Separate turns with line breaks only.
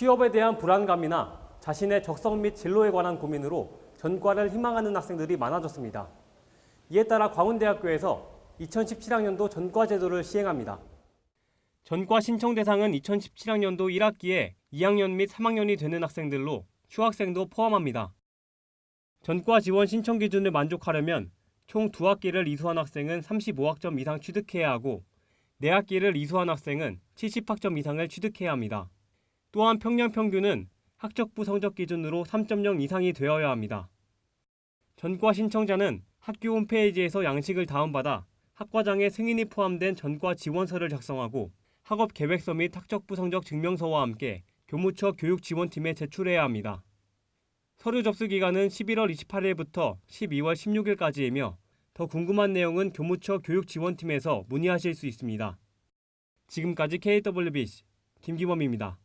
취업에 대한 불안감이나 자신의 적성 및 진로에 관한 고민으로 전과를 희망하는 학생들이 많아졌습니다. 이에 따라 광운대학교에서 2017학년도 전과 제도를 시행합니다. 전과 신청 대상은 2017학년도 1학기에 2학년 및 3학년이 되는 학생들로 휴학생도 포함합니다. 전과 지원 신청 기준을 만족하려면 총 2학기를 이수한 학생은 35학점 이상 취득해야 하고 4학기를 이수한 학생은 70학점 이상을 취득해야 합니다. 또한 평년 평균은 학적부 성적 기준으로 3.0 이상이 되어야 합니다. 전과 신청자는 학교 홈페이지에서 양식을 다운받아 학과장의 승인이 포함된 전과 지원서를 작성하고 학업 계획서 및 학적부 성적 증명서와 함께 교무처 교육지원팀에 제출해야 합니다. 서류 접수 기간은 11월 28일부터 12월 16일까지이며 더 궁금한 내용은 교무처 교육지원팀에서 문의하실 수 있습니다. 지금까지 KWBC 김기범입니다.